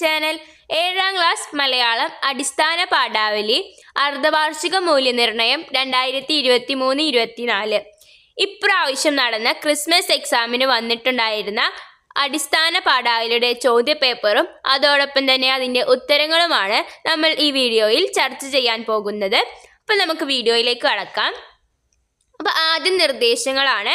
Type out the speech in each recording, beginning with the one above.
Channel ഏഴാം class Malayalam അടിസ്ഥാന പാഠാവലി അർദ്ധവാർഷിക മൂല്യനിർണയം രണ്ടായിരത്തി ഇരുപത്തി മൂന്ന് ഇരുപത്തിനാല്. ഇപ്രാവശ്യം നടന്ന ക്രിസ്മസ് എക്സാമിന് വന്നിട്ടുണ്ടായിരുന്ന അടിസ്ഥാന പാഠാവലിയുടെ ചോദ്യപേപ്പറും അതോടൊപ്പം തന്നെ അതിന്റെ ഉത്തരങ്ങളുമാണ് നമ്മൾ ഈ വീഡിയോയിൽ ചർച്ച ചെയ്യാൻ പോകുന്നത്. അപ്പം നമുക്ക് വീഡിയോയിലേക്ക് കടക്കാം. അപ്പം ആദ്യം നിർദ്ദേശങ്ങളാണ്.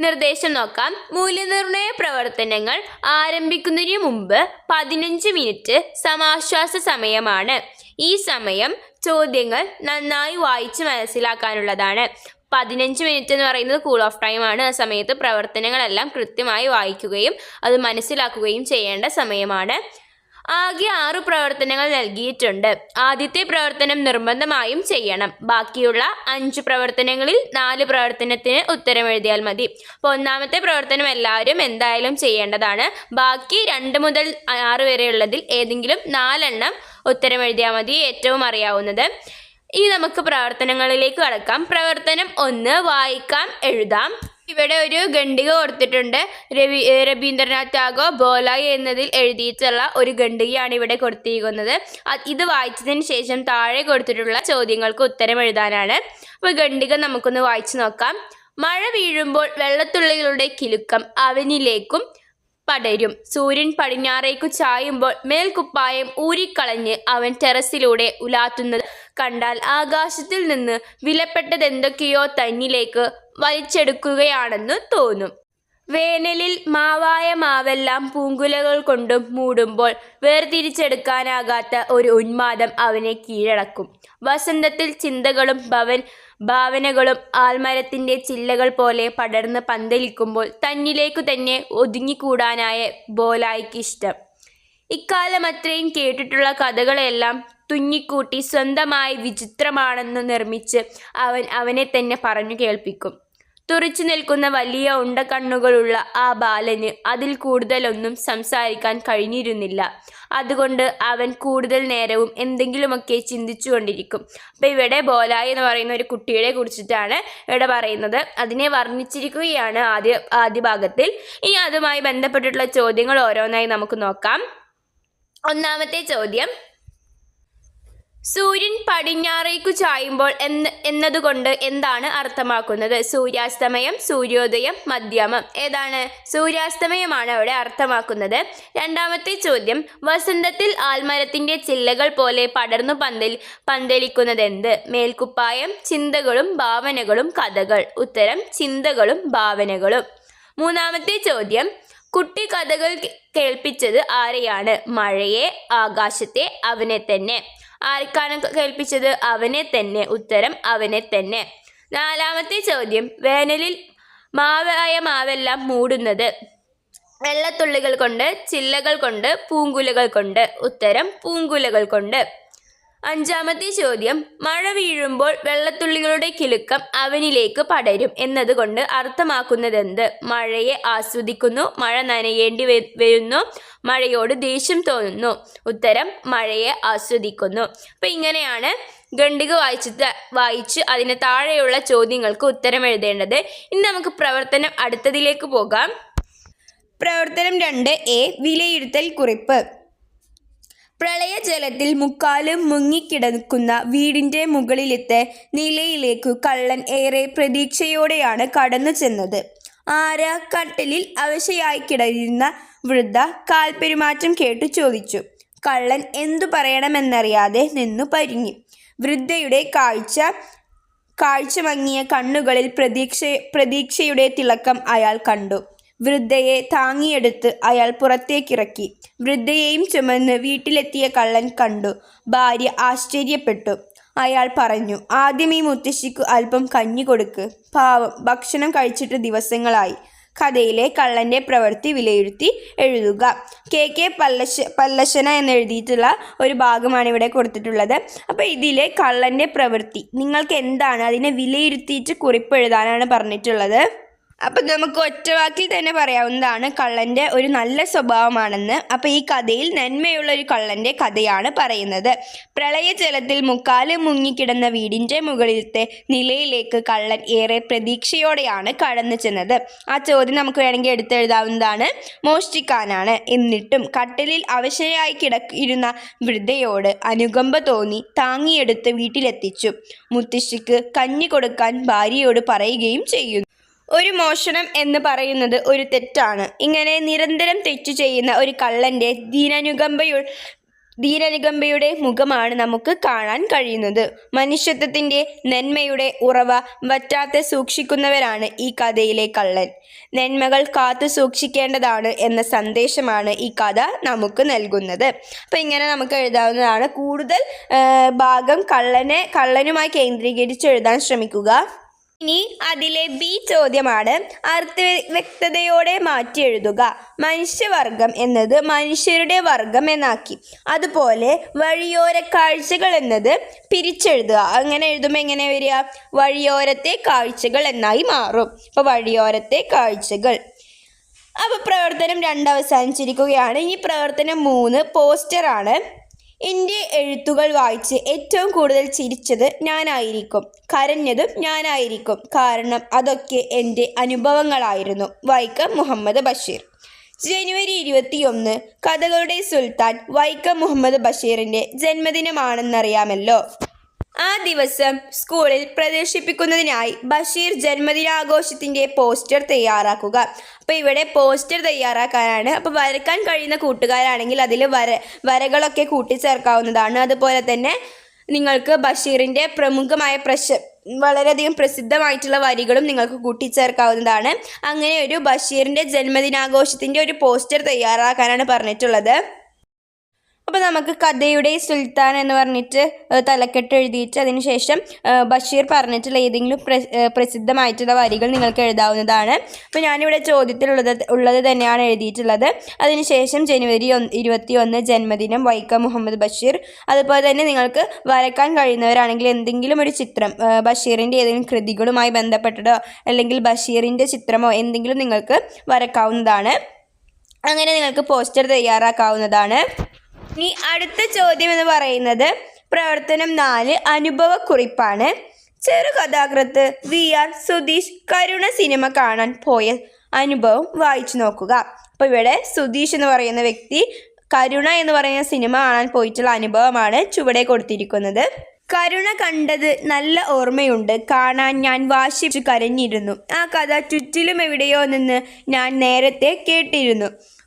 നിർദ്ദേശം നോക്കാം. മൂല്യനിർണയ പ്രവർത്തനങ്ങൾ ആരംഭിക്കുന്നതിന് മുമ്പ് പതിനഞ്ച് മിനിറ്റ് സമാശ്വാസ സമയമാണ്. ഈ സമയം ചോദ്യങ്ങൾ നന്നായി വായിച്ച് മനസ്സിലാക്കാനുള്ളതാണ്. പതിനഞ്ച് മിനിറ്റ് എന്ന് പറയുന്നത് കൂൾ ഓഫ് ടൈം ആണ്. ആ സമയത്ത് പ്രവർത്തനങ്ങളെല്ലാം കൃത്യമായി വായിക്കുകയും അത് മനസ്സിലാക്കുകയും ചെയ്യേണ്ട സമയമാണ്. ആകെ ആറു പ്രവർത്തനങ്ങൾ നൽകിയിട്ടുണ്ട്. ആദ്യത്തെ പ്രവർത്തനം നിർബന്ധമായും ചെയ്യണം. ബാക്കിയുള്ള അഞ്ച് പ്രവർത്തനങ്ങളിൽ നാല് പ്രവർത്തനത്തിന് ഉത്തരം എഴുതിയാൽ മതി. അപ്പോൾ ഒന്നാമത്തെ പ്രവർത്തനം എല്ലാവരും എന്തായാലും ചെയ്യേണ്ടതാണ്. ബാക്കി രണ്ട് മുതൽ ആറ് വരെയുള്ളതിൽ ഏതെങ്കിലും നാലെണ്ണം ഉത്തരം എഴുതിയാൽ മതി ഏറ്റവും അറിയാവുന്നത്. ഇനി നമുക്ക് പ്രവർത്തനങ്ങളിലേക്ക് കടക്കാം. പ്രവർത്തനം ഒന്ന് വായിക്കാം എഴുതാം. ഇവിടെ ഒരു ഖണ്ഡിക കൊടുത്തിട്ടുണ്ട്. രവി രവീന്ദ്രനാഥ് ടാഗോർ ബോലായി എന്നതിൽ എഴുതിയിട്ടുള്ള ഒരു ഖണ്ഡികയാണ് ഇവിടെ കൊടുത്തിരിക്കുന്നത്. ഇത് വായിച്ചതിന് ശേഷം താഴെ കൊടുത്തിട്ടുള്ള ചോദ്യങ്ങൾക്ക് ഉത്തരം എഴുതാനാണ്. അപ്പോൾ ഖണ്ഡിക നമുക്കൊന്ന് വായിച്ചു നോക്കാം. മഴ വീഴുമ്പോൾ വെള്ളത്തുള്ളികളുടെ കിലുക്കം അവനിലേക്കും പടരും. സൂര്യൻ പടിഞ്ഞാറേക്കു ചായുമ്പോൾ മേൽക്കുപ്പായം ഊരിക്കളഞ്ഞ് അവൻ ടെറസിലൂടെ ഉലാത്തുന്നത് കണ്ടാൽ ആകാശത്തിൽ നിന്ന് വിലപ്പെട്ടതെന്തൊക്കെയോ തന്നിലേക്ക് വലിച്ചെടുക്കുകയാണെന്ന് തോന്നും. വേനലിൽ മാവായ മാവെല്ലാം പൂങ്കുലകൾ കൊണ്ടും മൂടുമ്പോൾ വേർതിരിച്ചെടുക്കാനാകാത്ത ഒരു ഉന്മാദം അവനെ കീഴടക്കും. വസന്തത്തിൽ ചിന്തകളും ഭവൻ ഭാവനകളും ആൽമരത്തിന്റെ ചില്ലകൾ പോലെ പടർന്ന് പന്തലിക്കുമ്പോൾ തന്നിലേക്കു തന്നെ ഒതുങ്ങിക്കൂടാനായ ബോലായിക്കിഷ്ടം ഇക്കാലം അത്രയും കേട്ടിട്ടുള്ള കഥകളെല്ലാം തുന്നിക്കൂട്ടി സ്വന്തമായി വിചിത്രമാണെന്ന് നിർമ്മിച്ച് അവൻ അവനെ തന്നെ പറഞ്ഞു കേൾപ്പിക്കും. തുറച്ചു നിൽക്കുന്ന വലിയ ഉണ്ടക്കണ്ണുകളുള്ള ആ ബാലന് അതിൽ കൂടുതലൊന്നും സംസാരിക്കാൻ കഴിഞ്ഞിരുന്നില്ല. അതുകൊണ്ട് അവൻ കൂടുതൽ നേരവും എന്തെങ്കിലുമൊക്കെ ചിന്തിച്ചു കൊണ്ടിരിക്കും. അപ്പം ഇവിടെ ബോലായി എന്ന് പറയുന്ന ഒരു കുട്ടിയെ കുറിച്ചിട്ടാണ് ഇവിടെ പറയുന്നത്. അതിനെ വർണിച്ചിരിക്കുകയാണ് ആദ്യ ആദ്യ ഭാഗത്തിൽ. ഇനി അതുമായി ബന്ധപ്പെട്ടിട്ടുള്ള ചോദ്യങ്ങൾ ഓരോന്നായി നമുക്ക് നോക്കാം. ഒന്നാമത്തെ ചോദ്യം. സൂര്യൻ പടിഞ്ഞാറേക്കു ചായുമ്പോൾ എന്ന് എന്നതുകൊണ്ട് എന്താണ് അർത്ഥമാക്കുന്നത്? സൂര്യാസ്തമയം സൂര്യോദയം മധ്യമം. ഏതാണ്? സൂര്യാസ്തമയമാണ് അവിടെ അർത്ഥമാക്കുന്നത്. രണ്ടാമത്തെ ചോദ്യം വസന്തത്തിൽ ആൽമരത്തിന്റെ ചില്ലകൾ പോലെ പടർന്നു പന്തൽ പന്തലിക്കുന്നതെന്ത്? മേൽക്കുപ്പായം ചിന്തകളും ഭാവനകളും കഥകൾ. ഉത്തരം ചിന്തകളും ഭാവനകളും. മൂന്നാമത്തെ ചോദ്യം കുട്ടി കഥകൾ കേൾപ്പിച്ചത് ആരെയാണ്? മഴയെ ആകാശത്തെ അവനെ തന്നെ. ആർക്കാണ് കേൾപ്പിച്ചത്? അവനെ തന്നെ. ഉത്തരം അവനെ തന്നെ. നാലാമത്തെ ചോദ്യം. വേനലിൽ മാവായ മാവെല്ലാം മൂടുന്നത് വെള്ളത്തുള്ളികൾ കൊണ്ട് ചില്ലകൾ കൊണ്ട് പൂങ്കുലകൾ കൊണ്ട്. ഉത്തരം പൂങ്കുലകൾ കൊണ്ട്. അഞ്ചാമത്തെ ചോദ്യം മഴ വീഴുമ്പോൾ വെള്ളത്തുള്ളികളുടെ കിലുക്കം അവനിലേക്ക് പടരും എന്നതുകൊണ്ട് അർത്ഥമാക്കുന്നത് എന്ത് മഴയെ ആസ്വദിക്കുന്നു മഴ നനയേണ്ടി വരുന്നു മഴയോട് ദേഷ്യം തോന്നുന്നു. ഉത്തരം മഴയെ ആസ്വദിക്കുന്നു. അപ്പം ഇങ്ങനെയാണ് ഖണ്ഡിക വായിച്ചിട്ട് വായിച്ച് അതിന് താഴെയുള്ള ചോദ്യങ്ങൾക്ക് ഉത്തരം എഴുതേണ്ടത്. ഇനി നമുക്ക് പ്രവർത്തനം അടുത്തതിലേക്ക് പോകാം. പ്രവർത്തനം രണ്ട് എ വിലയിരുത്തൽ കുറിപ്പ്. പ്രളയജലത്തിൽ മുക്കാലും മുങ്ങിക്കിടക്കുന്ന വീടിന്റെ മുകളിലത്തെ നിലയിലേക്കു കള്ളൻ ഏറെ പ്രതീക്ഷയോടെയാണ് കടന്നു ചെന്നത്. ആര കട്ടലിൽ അവശയായി കിടന്നിരുന്ന വൃദ്ധ കാൽപെരുമാറ്റം കേട്ടു ചോദിച്ചു. കള്ളൻ എന്തു പറയണമെന്നറിയാതെ നിന്നു പരിങ്ങി. വൃദ്ധയുടെ കാഴ്ച കാഴ്ച മങ്ങിയ കണ്ണുകളിൽ പ്രതീക്ഷ പ്രതീക്ഷയുടെ തിളക്കം അയാൾ കണ്ടു. വൃദ്ധയെ താങ്ങിയെടുത്ത് അയാൾ പുറത്തേക്കിറക്കി. വൃദ്ധയെയും ചുമന്ന് വീട്ടിലെത്തിയ കള്ളൻ കണ്ടു. ഭാര്യ ആശ്ചര്യപ്പെട്ടു. അയാൾ പറഞ്ഞു ആദ്യം ഈ മുത്തശ്ശിക്ക് അല്പം കഞ്ഞി കൊടുക്ക്. പാവം ഭക്ഷണം കഴിച്ചിട്ട് ദിവസങ്ങളായി. കഥയിലെ കള്ളന്റെ പ്രവൃത്തി വിലയിരുത്തി എഴുതുക. കെ. കെ. പല്ലശ പല്ലശന എന്നെഴുതിയിട്ടുള്ള ഒരു ഭാഗമാണ് ഇവിടെ കൊടുത്തിട്ടുള്ളത്. അപ്പോൾ ഇതിലെ കള്ളന്റെ പ്രവൃത്തി നിങ്ങൾക്ക് എന്താണ് അതിനെ വിലയിരുത്തിയിട്ട് കുറിപ്പ് എഴുതാനാണ് പറഞ്ഞിട്ടുള്ളത്? അപ്പം നമുക്ക് ഒറ്റ വാക്കിൽ തന്നെ പറയാവുന്നതാണ് കള്ളന്റെ ഒരു നല്ല സ്വഭാവമാണെന്ന്. അപ്പം ഈ കഥയിൽ നന്മയുള്ള ഒരു കള്ളന്റെ കഥയാണ് പറയുന്നത്. പ്രളയജലത്തിൽ മുക്കാൽ മുങ്ങിക്കിടന്ന വീടിന്റെ മുകളിലത്തെ നിലയിലേക്ക് കള്ളൻ ഏറെ പ്രതീക്ഷയോടെയാണ് കടന്നു ചെന്നത്. ആ ചോദ്യം നമുക്ക് വേണമെങ്കിൽ എടുത്തെഴുതാവുന്നതാണ് മോഷ്ടിക്കാനാണ്. എന്നിട്ടും കട്ടിലിൽ അവശയായി കിടക്കിരുന്ന വൃദ്ധയോട് അനുകമ്പ തോന്നി താങ്ങിയെടുത്ത് വീട്ടിലെത്തിച്ചു. മുത്തശ്ശിക്ക് കഞ്ഞി കൊടുക്കാൻ ഭാര്യയോട് പറയുകയും ചെയ്യുന്നു. ഒരു മോഷണം എന്ന് പറയുന്നത് ഒരു തെറ്റാണ്. ഇങ്ങനെ നിരന്തരം തെറ്റു ചെയ്യുന്ന ഒരു കള്ളന്റെ ദീനനുകമ്പയു ദീനനുകമ്പയുടെ മുഖമാണ് നമുക്ക് കാണാൻ കഴിയുന്നത്. മനുഷ്യത്വത്തിന്റെ നന്മയുടെ ഉറവ വറ്റാത്ത സൂക്ഷിക്കുന്നവരാണ് ഈ കഥയിലെ കള്ളൻ. നന്മകൾ കാത്തു സൂക്ഷിക്കേണ്ടതാണ് എന്ന സന്ദേശമാണ് ഈ കഥ നമുക്ക് നൽകുന്നത്. അപ്പോൾ ഇങ്ങനെ നമുക്ക് എഴുതാവുന്നതാണ്. കൂടുതൽ ഭാഗം കള്ളനെ കള്ളനുമായി കേന്ദ്രീകരിച്ച് എഴുതാൻ ശ്രമിക്കുക. ഇനി അതിലെ ബി ചോദ്യമാണ് അർത്ഥ വ്യക്തതയോടെ മാറ്റി എഴുതുക മനുഷ്യവർഗം എന്നത് മനുഷ്യരുടെ വർഗം എന്നാക്കി. അതുപോലെ വഴിയോര കാഴ്ചകൾ എന്നത് പിരിച്ചെഴുതുക. അങ്ങനെ എഴുതുമ്പോൾ എങ്ങനെ വരിക? വഴിയോരത്തെ കാഴ്ചകൾ എന്നായി മാറും. അപ്പോൾ വഴിയോരത്തെ കാഴ്ചകൾ. അപ്പോൾ പ്രവർത്തനം രണ്ട് അവസാനിച്ചിരിക്കുകയാണ് ഇനി പ്രവർത്തനം മൂന്ന് പോസ്റ്ററാണ്. എന്റെ എഴുത്തുകൾ വായിച്ച് ഏറ്റവും കൂടുതൽ ചിരിച്ചത് ഞാനായിരിക്കും. കരഞ്ഞതും ഞാനായിരിക്കും. കാരണം അതൊക്കെ എന്റെ അനുഭവങ്ങളായിരുന്നു. വൈക്കം മുഹമ്മദ് ബഷീർ. ജനുവരി ഇരുപത്തിയൊന്ന് കഥകളുടെ സുൽത്താൻ വൈക്കം മുഹമ്മദ് ബഷീറിന്റെ ജന്മദിനമാണെന്നറിയാമല്ലോ. ആ ദിവസം സ്കൂളിൽ പ്രദർശിപ്പിക്കുന്നതിനായി ബഷീർ ജന്മദിനാഘോഷത്തിന്റെ പോസ്റ്റർ തയ്യാറാക്കുക. അപ്പോൾ ഇവിടെ പോസ്റ്റർ തയ്യാറാക്കാനാണ്. അപ്പോൾ വരക്കാൻ കഴിയുന്ന കൂട്ടുകാരാണെങ്കിൽ അതിൽ വര വരകളൊക്കെ കൂട്ടിച്ചേർക്കാവുന്നതാണ്. അതുപോലെ തന്നെ നിങ്ങൾക്ക് ബഷീറിന്റെ പ്രമുഖമായ പ്രശ വളരെയധികം പ്രസിദ്ധമായിട്ടുള്ള വരികളും നിങ്ങൾക്ക് കൂട്ടിച്ചേർക്കാവുന്നതാണ്. അങ്ങനെ ഒരു ബഷീറിന്റെ ജന്മദിനാഘോഷത്തിന്റെ ഒരു പോസ്റ്റർ തയ്യാറാക്കാനാണ് പറഞ്ഞിട്ടുള്ളത്. അപ്പോൾ നമുക്ക് കഥയുടെ സുൽത്താൻ എന്ന് പറഞ്ഞിട്ട് തലക്കെട്ട് എഴുതിയിട്ട് അതിനുശേഷം ബഷീർ പറഞ്ഞിട്ടുള്ള ഏതെങ്കിലും പ്രസിദ്ധമായിട്ടുള്ള വരികൾ നിങ്ങൾക്ക് എഴുതാവുന്നതാണ്. അപ്പോൾ ഞാനിവിടെ ചോദ്യത്തിലുള്ളത് ഉള്ളത് തന്നെയാണ് എഴുതിയിട്ടുള്ളത്. അതിനുശേഷം ജനുവരി ഇരുപത്തി ഒന്ന് ജന്മദിനം വൈക്കം മുഹമ്മദ് ബഷീർ. അതുപോലെ തന്നെ നിങ്ങൾക്ക് വരക്കാൻ കഴിയുന്നവരാണെങ്കിൽ എന്തെങ്കിലും ഒരു ചിത്രം ബഷീറിന്റെ ഏതെങ്കിലും കൃതികളുമായി ബന്ധപ്പെട്ടതോ അല്ലെങ്കിൽ ബഷീറിന്റെ ചിത്രമോ എന്തെങ്കിലും നിങ്ങൾക്ക് വരക്കാവുന്നതാണ്. അങ്ങനെ നിങ്ങൾക്ക് പോസ്റ്റർ തയ്യാറാക്കാവുന്നതാണ്. ഇനി അടുത്ത ചോദ്യം എന്ന് പറയുന്നത് പ്രവർത്തനം നാല് അനുഭവക്കുറിപ്പാണ്. ചെറുകഥാകൃത്ത് V R Sudheesh Karuna cinema കാണാൻ പോയ അനുഭവം വായിച്ചു നോക്കുക. അപ്പോൾ ഇവിടെ സുധീഷ് എന്ന് പറയുന്ന വ്യക്തി കരുണ എന്ന് പറയുന്ന സിനിമ കാണാൻ പോയിട്ടുള്ള അനുഭവമാണ് ചുവടെ കൊടുത്തിരിക്കുന്നത്. കരുണ കണ്ടത് നല്ല ഓർമ്മയുണ്ട്. കാണാൻ ഞാൻ വാശിച്ചു കരഞ്ഞിരുന്നു. ആ കഥ ചുറ്റിലും എവിടെയോ നിന്ന് ഞാൻ നേരത്തെ കേട്ടിരുന്നു.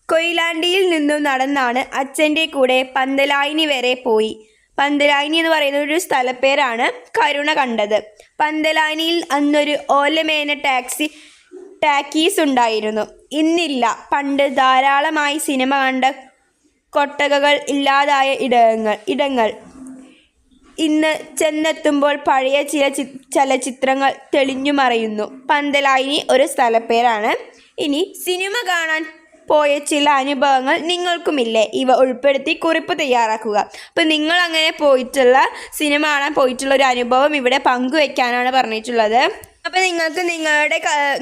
കൊയിലാണ്ടിയിൽ നിന്നും നടന്നാണ് അച്ഛന്റെ കൂടെ പന്തലായിനി വരെ പോയി. പന്തലായിനി എന്ന് പറയുന്ന ഒരു സ്ഥലപ്പേരാണ് കരുണ കണ്ടത്. പന്തലായിനിയിൽ അന്നൊരു ഓലമേന ടാക്സി ടാക്കീസ് ഉണ്ടായിരുന്നു. ഇന്നില്ല. പണ്ട് ധാരാളമായി സിനിമ കണ്ട കൊട്ടകകൾ ഇല്ലാതായ ഇടങ്ങൾ ഇടങ്ങൾ. ഇന്ന് ചെന്നെത്തുമ്പോൾ പഴയ ചില ചി ചലച്ചിത്രങ്ങൾ തെളിഞ്ഞു മറയുന്നു പന്തലായിനി ഒരു സ്ഥലപ്പേരാണ്. ഇനി സിനിമ കാണാൻ പോയ ചില അനുഭവങ്ങൾ നിങ്ങൾക്കുമില്ലേ? ഇവ ഉൾപ്പെടുത്തി കുറിപ്പ് തയ്യാറാക്കുക. അപ്പം നിങ്ങൾ അങ്ങനെ പോയിട്ടുള്ള സിനിമ കാണാൻ പോയിട്ടുള്ള ഒരു അനുഭവം ഇവിടെ പങ്കുവയ്ക്കാനാണ് പറഞ്ഞിട്ടുള്ളത്. അപ്പം നിങ്ങൾക്ക് നിങ്ങളുടെ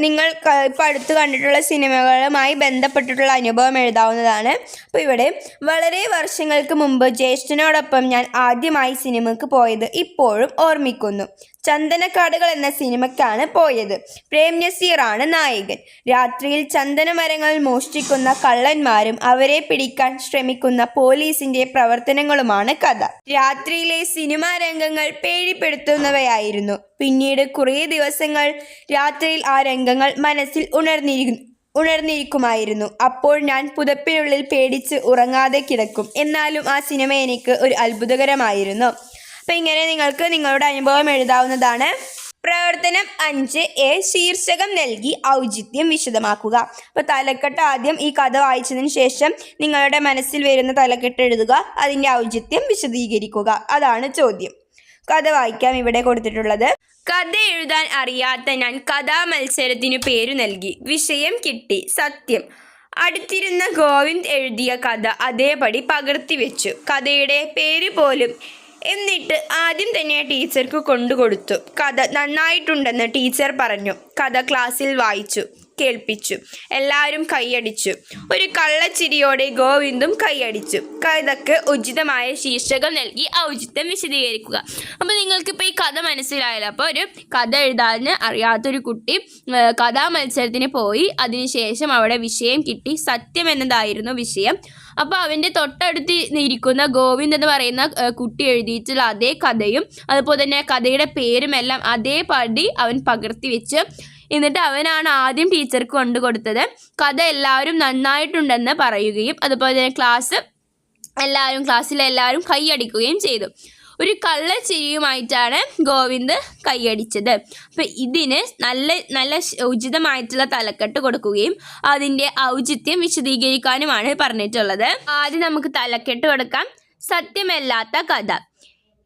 നിങ്ങൾ ഇപ്പോൾ അടുത്ത് കണ്ടിട്ടുള്ള സിനിമകളുമായി ബന്ധപ്പെട്ടിട്ടുള്ള അനുഭവം എഴുതാവുന്നതാണ്. അപ്പോൾ ഇവിടെ വളരെ വർഷങ്ങൾക്ക് മുമ്പ് ജ്യേഷ്ഠനോടൊപ്പം ഞാൻ ആദ്യമായി സിനിമയ്ക്ക് പോയത് ഇപ്പോഴും ഓർമ്മിക്കുന്നു. ചന്ദനക്കാടുകൾ എന്ന സിനിമയ്ക്കാണ് പോയത്. പ്രേം നസീറാണ് നായകൻ. രാത്രിയിൽ ചന്ദനമരങ്ങൾ മോഷ്ടിക്കുന്ന കള്ളന്മാരും അവരെ പിടിക്കാൻ ശ്രമിക്കുന്ന പോലീസിന്റെ പ്രവർത്തനങ്ങളുമാണ് കഥ. രാത്രിയിലെ സിനിമാ രംഗങ്ങൾ പേടിപ്പെടുത്തുന്നവയായിരുന്നു. പിന്നീട് കുറേ ദിവസങ്ങൾ രാത്രിയിൽ ആ രംഗങ്ങൾ മനസ്സിൽ ഉണർന്നിരിക്കുന്നു ഉണർന്നിരിക്കുമായിരുന്നു. അപ്പോൾ ഞാൻ പുതപ്പിനുള്ളിൽ പേടിച്ച് ഉറങ്ങാതെ കിടക്കും. എന്നാലും ആ സിനിമ എനിക്ക് ഒരു അത്ഭുതകരമായിരുന്നു. അപ്പം ഇങ്ങനെ നിങ്ങൾക്ക് നിങ്ങളുടെ അനുഭവം എഴുതാവുന്നതാണ്. പ്രവർത്തനം അഞ്ച് എ ശീർഷകം നൽകി ഔചിത്യം വിശദമാക്കുക. അപ്പോൾ തലക്കെട്ട് ആദ്യം ഈ കഥ വായിച്ചതിന് ശേഷം നിങ്ങളുടെ മനസ്സിൽ വരുന്ന തലക്കെട്ട് എഴുതുക അതിന്റെ ഔചിത്യം വിശദീകരിക്കുക. അതാണ് ചോദ്യം. കഥ വായിക്കാം ഇവിടെ കൊടുത്തിട്ടുള്ളത്. കഥ എഴുതാൻ അറിയാത്ത ഞാൻ കഥാ മത്സരത്തിനു പേരു നൽകി. വിഷയം കിട്ടി സത്യം. അടുത്തിരുന്ന ഗോവിന്ദ് എഴുതിയ കഥ അതേപടി പകർത്തി വെച്ചു. കഥയുടെ പേര് പോലും എന്നിട്ട് ആദ്യം തന്നെ ടീച്ചർക്ക് കൊണ്ടുകൊടുത്തു കഥ നന്നായിട്ടുണ്ടെന്ന് ടീച്ചർ പറഞ്ഞു. കഥ ക്ലാസ്സിൽ വായിച്ചു. കേൾപ്പിച്ചു. എല്ലാവരും കൈയടിച്ചു. ഒരു കള്ളച്ചിരിയോടെ ഗോവിന്ദും കൈയടിച്ചു. കഥക്ക് ഉചിതമായ ശീർഷകം നൽകി ഔചിത്യം വിശദീകരിക്കുക. അപ്പോൾ നിങ്ങൾക്കിപ്പോൾ ഈ കഥ മനസ്സിലായല്ലോ. അപ്പോൾ ഒരു കഥ എഴുതാൻ അറിയാത്തൊരു കുട്ടി കഥാ മത്സരത്തിന് പോയി. അതിനുശേഷം അവിടെ വിഷയം കിട്ടി. സത്യം എന്നതായിരുന്നു വിഷയം. അപ്പോൾ അവന്റെ തൊട്ടടുത്ത് ഇരിക്കുന്ന ഗോവിന്ദ് എന്ന് പറയുന്ന കുട്ടി എഴുതിയിട്ടുള്ള അതേ കഥയും അതുപോലെ തന്നെ കഥയുടെ പേരും എല്ലാം അതേപടി അവൻ പകർത്തി വെച്ച് എന്നിട്ട് അവനാണ് ആദ്യം ടീച്ചർക്ക് കൊണ്ടു കൊടുത്തത്. കഥ എല്ലാവരും നന്നായിട്ടുണ്ടെന്ന് പറയുകയും അതുപോലെ തന്നെ ക്ലാസ് എല്ലാവരും ക്ലാസ്സിലെ എല്ലാവരും കൈയടിക്കുകയും ചെയ്തു. ഒരു കള്ള ചിരിയുമായിട്ടാണ് ഗോവിന്ദ് കൈയടിച്ചത് അപ്പം ഇതിന് നല്ല നല്ല ഉചിതമായിട്ടുള്ള തലക്കെട്ട് കൊടുക്കുകയും അതിന്റെ ഔചിത്യം വിശദീകരിക്കാനുമാണ് പറഞ്ഞിട്ടുള്ളത്. ആദ്യം നമുക്ക് തലക്കെട്ട് കൊടുക്കാം. സത്യമല്ലാത്ത കഥ.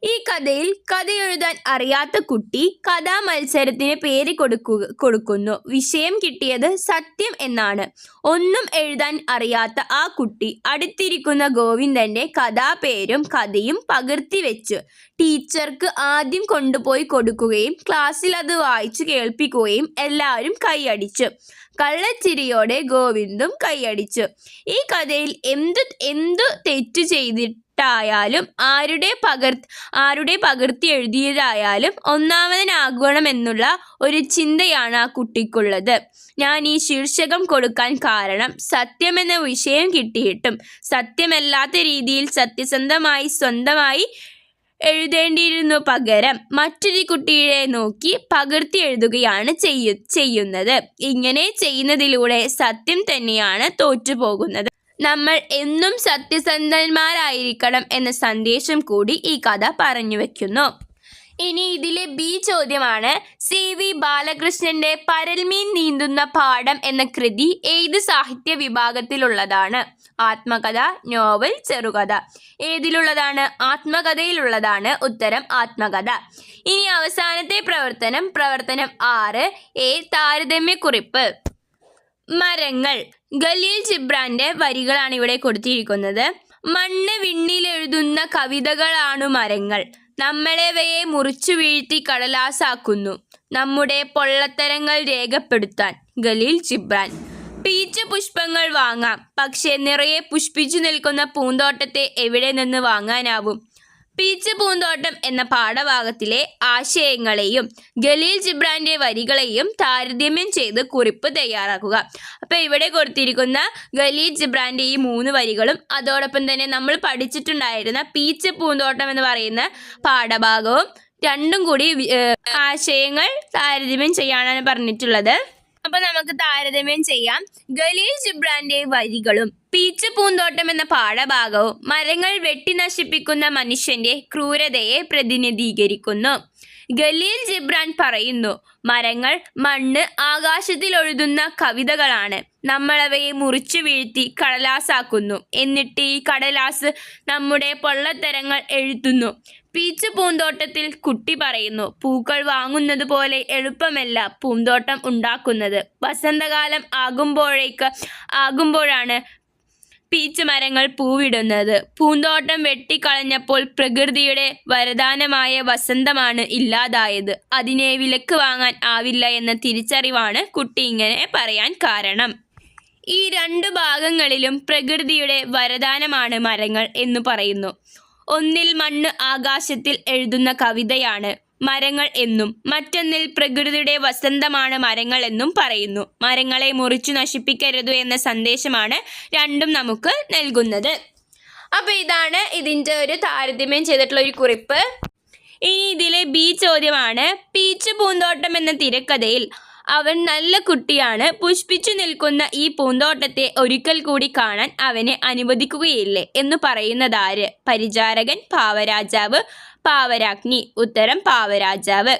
ഈ കഥയിൽ കഥ എഴുതാൻ അറിയാത്ത കുട്ടി കഥാ മത്സരത്തിന് പേര് കൊടുക്കുക കൊടുക്കുന്നു. വിഷയം കിട്ടിയത് സത്യം എന്നാണ്. ഒന്നും എഴുതാൻ അറിയാത്ത ആ കുട്ടി അടുത്തിരിക്കുന്ന ഗോവിന്ദന്റെ കഥാപേരും കഥയും പകർത്തി വെച്ചു. ടീച്ചർക്ക് ആദ്യം കൊണ്ടുപോയി കൊടുക്കുകയും ക്ലാസ്സിൽ അത് വായിച്ചു കേൾപ്പിക്കുകയും എല്ലാവരും കൈയടിച്ചു. കള്ളച്ചിരിയോടെ ഗോവിന്ദും കൈയടിച്ചു. ഈ കഥയിൽ എന്ത് എന്തു തെറ്റ് ചെയ്തിട്ടായാലും ആരുടെ പകർ ആരുടെ പകർത്തി എഴുതിയതായാലും ഒന്നാമതനാകണമെന്നുള്ള ഒരു ചിന്തയാണ് ആ കുട്ടിക്കുള്ളത്. ഞാൻ ഈ ശീർഷകം കൊടുക്കാൻ കാരണം സത്യമെന്ന വിഷയം കിട്ടിയിട്ടും സത്യമല്ലാത്ത രീതിയിൽ സത്യസന്ധമായി സ്വന്തമായി എഴുതേണ്ടിയിരുന്നു പകരം മറ്റൊരു കുട്ടിയെ നോക്കി പകർത്തി എഴുതുകയാണ് ചെയ്യു ചെയ്യുന്നത്. ഇങ്ങനെ ചെയ്യുന്നതിലൂടെ സത്യം തന്നെയാണ് തോറ്റുപോകുന്നത്. നമ്മൾ എന്നും സത്യസന്ധന്മാരായിരിക്കണം എന്ന സന്ദേശം കൂടി ഈ കഥ പറഞ്ഞു വെക്കുന്നു. ഇനി ഇതിലെ ബി ചോദ്യമാണ്. സി വി ബാലകൃഷ്ണന്റെ പരൽമീൻ നീന്തുന്ന പാഠം എന്ന കൃതി ഏത് സാഹിത്യ വിഭാഗത്തിലുള്ളതാണ്? ആത്മകഥ നോവൽ ചെറുകഥ. ഏതിലുള്ളതാണ്? ആത്മകഥയിലുള്ളതാണ്. ഉത്തരം ആത്മകഥ. ഇനി അവസാനത്തെ പ്രവർത്തനം പ്രവർത്തനം ആറ് എ താരതമ്യക്കുറിപ്പ്. മരങ്ങൾ. ഖലീൽ ജിബ്രാന്റെ വരികളാണ് ഇവിടെ കൊടുത്തിരിക്കുന്നത്. മണ്ണ് വിണ്ണിലെഴുതുന്ന കവിതകളാണു മരങ്ങൾ. നമ്മളെവയെ മുറിച്ചു വീഴ്ത്തി കടലാസാക്കുന്നു. നമ്മുടെ പൊള്ളത്തരങ്ങൾ രേഖപ്പെടുത്താൻ ഖലീൽ ജിബ്രാൻ. പീച്ച പുഷ്പങ്ങൾ വാങ്ങാം. പക്ഷെ നിറയെ പുഷ്പിച്ചു നിൽക്കുന്ന പൂന്തോട്ടത്തെ എവിടെ നിന്ന് വാങ്ങാനാവും? പീച്ച് പൂന്തോട്ടം എന്ന പാഠഭാഗത്തിലെ ആശയങ്ങളെയും ഗലീൽ ജിബ്രാന്റെ വരികളെയും താരതമ്യം ചെയ്ത് കുറിപ്പ് തയ്യാറാക്കുക. അപ്പൊ ഇവിടെ കൊടുത്തിരിക്കുന്ന ഗലീൽ ജിബ്രാന്റെ ഈ മൂന്ന് വരികളും അതോടൊപ്പം തന്നെ നമ്മൾ പഠിച്ചിട്ടുണ്ടായിരുന്ന പീച്ച് പൂന്തോട്ടം എന്ന് പറയുന്ന പാഠഭാഗവും രണ്ടും കൂടി ആശയങ്ങൾ താരതമ്യം ചെയ്യാനാണ് പറഞ്ഞിട്ടുള്ളത്. അപ്പൊ നമുക്ക് താരതമ്യം ചെയ്യാം. ഖലീൽ ജിബ്രാന്റെ വരികളും പീച്ച് പൂന്തോട്ടം എന്ന പാഠഭാഗവും മരങ്ങൾ വെട്ടി നശിപ്പിക്കുന്ന മനുഷ്യന്റെ ക്രൂരതയെ പ്രതിനിധീകരിക്കുന്നു. ഗലീൽ ജിബ്രാൻ പറയുന്നു മരങ്ങൾ മണ്ണ് ആകാശത്തിൽ ഒഴുതുന്ന കവിതകളാണ്. നമ്മളവയെ മുറിച്ചു വീഴ്ത്തി കടലാസാക്കുന്നു. എന്നിട്ട് ഈ കടലാസ് നമ്മുടെ പൊള്ളത്തരങ്ങൾ എഴുതുന്നു പീച്ച് പൂന്തോട്ടത്തിൽ കുട്ടി പറയുന്നു പൂക്കൾ വാങ്ങുന്നത് പോലെ എളുപ്പമല്ല പൂന്തോട്ടം ഉണ്ടാക്കുന്നത്. വസന്തകാലം ആകുമ്പോഴേക്ക് ആകുമ്പോഴാണ് പീച്ച് മരങ്ങൾ പൂവിടുന്നത്. പൂന്തോട്ടം വെട്ടിക്കളഞ്ഞപ്പോൾ പ്രകൃതിയുടെ വരദാനമായ വസന്തമാണ് ഇല്ലാതായത്. അതിനെ വിലക്ക് വാങ്ങാൻ ആവില്ല എന്ന തിരിച്ചറിവാണ് കുട്ടി ഇങ്ങനെ പറയാൻ കാരണം. ഈ രണ്ട് ഭാഗങ്ങളിലും പ്രകൃതിയുടെ വരദാനമാണ് മരങ്ങൾ എന്ന് പറയുന്നു. ഒന്നിൽ മണ്ണ് ആകാശത്തിൽ എഴുതുന്ന കവിതയാണ് മരങ്ങൾ എന്നും മറ്റൊന്നിൽ പ്രകൃതിയുടെ വസന്തമാണ് മരങ്ങൾ എന്നും പറയുന്നു. മരങ്ങളെ മുറിച്ചു നശിപ്പിക്കരുത് എന്ന സന്ദേശമാണ് രണ്ടും നമുക്ക് നൽകുന്നത്. അപ്പോൾ ഇതാണ് ഇതിന്റെ ഒരു താരതമ്യം ചെയ്തിട്ടുള്ള ഒരു കുറിപ്പ്. ഇനി ഇതിലെ ബി ചോദ്യമാണ് പീച്ച് പൂന്തോട്ടം എന്ന തിരക്കഥയിൽ അവൻ നല്ല കുട്ടിയാണ്. പുഷ്പിച്ചു നിൽക്കുന്ന ഈ പൂന്തോട്ടത്തെ ഒരിക്കൽ കൂടി കാണാൻ അവനെ അനുവദിക്കുകയില്ലേ എന്ന് പറയുന്നതാര്? പരിചാരകൻ പാവരാജാവ്. പാവരാഗ്നി ഉത്തരം പാവരാജാവ്.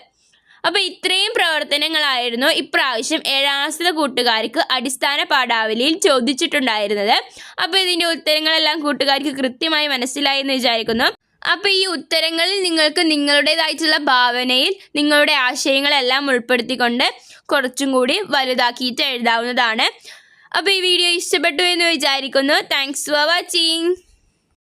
അപ്പോൾ ഇത്രയും പ്രവർത്തനങ്ങളായിരുന്നു ഇപ്രാവശ്യം ഏഴാസ്ത കൂട്ടുകാർക്ക് അടിസ്ഥാന പാഠാവലിയിൽ ചോദിച്ചിട്ടുണ്ടായിരുന്നത്. അപ്പോൾ ഇതിന്റെ ഉത്തരങ്ങളെല്ലാം കൂട്ടുകാർക്ക് കൃത്യമായി മനസ്സിലായി എന്ന് വിചാരിക്കുന്നു. അപ്പോൾ ഈ ഉത്തരങ്ങളിൽ നിങ്ങൾക്ക് നിങ്ങളുടേതായിട്ടുള്ള ഭാവനയിൽ നിങ്ങളുടെ ആശയങ്ങളെല്ലാം ഉൾപ്പെടുത്തിക്കൊണ്ട് കുറച്ചും കൂടി വലുതാക്കിയിട്ട് എഴുതാവുന്നതാണ്. അപ്പോൾ ഈ വീഡിയോ ഇഷ്ടപ്പെട്ടു എന്ന് വിചാരിക്കുന്നു. Thanks for watching